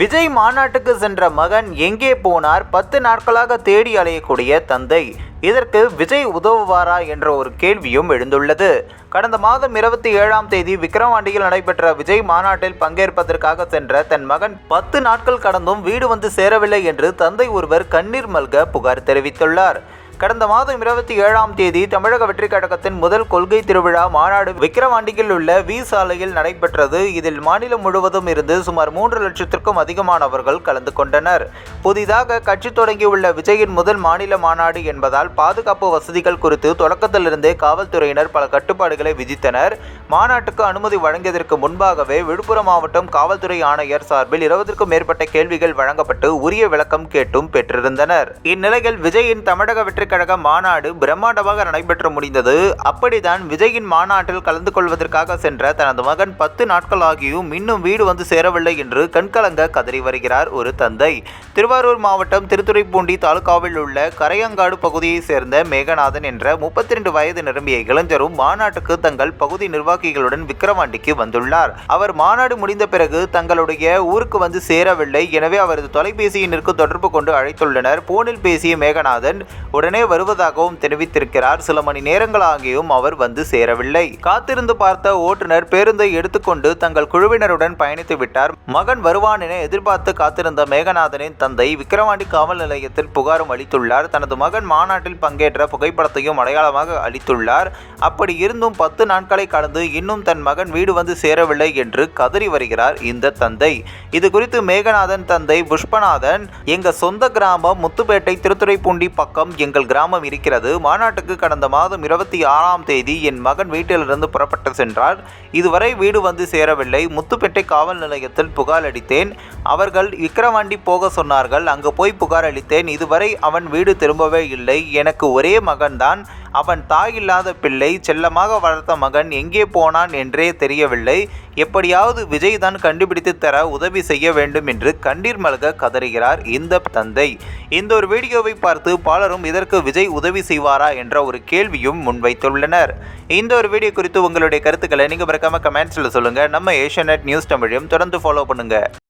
விஜய் மாநாட்டுக்கு சென்ற மகன் எங்கே போனார்? பத்து நாட்களாக தேடி அலையக்கூடிய தந்தை. இதற்கு விஜய் உதவுவாரா என்ற ஒரு கேள்வியும் எழுந்துள்ளது. கடந்த மாதம் இருபத்தி ஏழாம் தேதி விக்கிரவாண்டியில் நடைபெற்ற விஜய் மாநாட்டில் பங்கேற்பதற்காக சென்ற தன் மகன் பத்து நாட்கள் கடந்தும் வீடு வந்து சேரவில்லை என்று தந்தை ஒருவர் கண்ணீர் மல்க புகார் தெரிவித்துள்ளார். கடந்த மாதம் இருபத்தி ஏழாம் தேதி தமிழக வெற்றிக் கழகத்தின் முதல் கொள்கை திருவிழா மாநாடு விக்கிரவாண்டியில் உள்ள வி சாலையில் நடைபெற்றது. இதில் மாநிலம் முழுவதும் இருந்து சுமார் மூன்று லட்சத்திற்கும் அதிகமானவர்கள் கலந்து கொண்டனர். புதிதாக கட்சி தொடங்கியுள்ள விஜயின் முதல் மாநில மாநாடு என்பதால் பாதுகாப்பு வசதிகள் குறித்து தொடக்கத்திலிருந்தே காவல்துறையினர் பல கட்டுப்பாடுகளை விதித்தனர். மாநாட்டுக்கு அனுமதி வழங்கியதற்கு முன்பாகவே விழுப்புரம் மாவட்டம் காவல்துறை ஆணையர் சார்பில் இருபதற்கும் மேற்பட்ட கேள்விகள் வழங்கப்பட்டு உரிய விளக்கம் கேட்டும் பெற்றிருந்தனர். இந்நிலையில் விஜயின் தமிழக வெற்றி கழக மாநாடு பிரம்மாண்டமாக நடைபெற்று முடிந்தது. அப்படித்தான் விஜயின் மாநாட்டில் கலந்து கொள்வதற்காக சென்ற தனது மகன் பத்து நாட்கள் ஆகியும் இன்னும் வீடு வந்து சேரவில்லை என்று கண்கலங்க கதறி வருகிறார் ஒரு தந்தை. திருவாரூர் மாவட்டம் திருத்துறைப்பூண்டி தாலுகாவில் உள்ள கரையங்காடு பகுதியைச் சேர்ந்த மேகநாதன் என்ற முப்பத்தி ரெண்டு வயது நிரம்பிய இளைஞரும் மாநாட்டுக்கு தங்கள் பகுதி நிர்வாகிகளுடன் விக்கிரவாண்டிக்கு வந்துள்ளார். அவர் மாநாடு முடிந்த பிறகு தங்களுடைய ஊருக்கு வந்து சேரவில்லை. எனவே அவரது தொலைபேசியினருக்கு தொடர்பு கொண்டு அழைத்துள்ளனர். போனில் பேசிய மேகநாதன் உடனே வருவதாகவும் தெரிவித்திருக்கிறார். சில மணி நேரங்களாகியும் அவர் வந்து சேரவில்லை. காத்திருந்து பார்த்த ஓட்டுநர் பேருந்தை எடுத்துக்கொண்டு தங்கள் குழுவினருடன் பயணித்து விட்டார். மகன் வருவான் என எதிர்பார்த்து காத்திருந்த மேகநாதனின் தந்தை விக்கிரவாண்டி காவல் நிலையத்தில் புகாரும் அளித்துள்ளார். தனது மகன் மாநாட்டில் பங்கேற்ற புகைப்படத்தையும் அடையாளமாக அளித்துள்ளார். அப்படி இருந்தும் பத்து நாட்களை கடந்து இன்னும் தன் மகன் வீடு வந்து சேரவில்லை என்று கதறி வருகிறார் இந்த தந்தை. இது குறித்து மேகநாதன் தந்தை புஷ்பநாதன் எங்க சொந்த கிராமம் முத்துப்பேட்டை திருத்துறைப்பூண்டி பக்கம் எங்கள் கிராமம் இருக்கிறது. மாநாட்டுக்கு கடந்த மாதம் இருபத்தி ஆறாம் தேதி என் மகன் வீட்டிலிருந்து புறப்பட்டு சென்றார். இதுவரை வீடு வந்து சேரவில்லை. முத்துப்பேட்டை காவல் நிலையத்தில் புகார் அளித்தேன். அவர்கள் விக்கிரவாண்டி போக சொன்னார்கள். அங்கு போய் புகார் அளித்தேன். இதுவரை அவன் வீடு திரும்பவே இல்லை. எனக்கு ஒரே மகன்தான். அவன் தாய் இல்லாத பிள்ளை செல்லமாக வளர்த்த மகன் எங்கே போனான் என்றே தெரியவில்லை. எப்படியாவது விஜய் தான் கண்டுபிடித்து தர உதவி செய்ய வேண்டும் என்று கண்ணீர் மல்க கதறுகிறார் இந்த தந்தை. இந்த ஒரு வீடியோவை பார்த்து பலரும் இதற்கு விஜய் உதவி செய்வாரா என்ற ஒரு கேள்வியும் முன்வைத்துள்ளனர். இந்த ஒரு வீடியோ குறித்து உங்களுடைய கருத்துக்களை நீங்கள் மறக்காம கமெண்ட்ஸில் சொல்லுங்கள் நம்ம ஏஷியா நியூஸ் தமிழையும் தொடர்ந்து ஃபாலோ பண்ணுங்கள்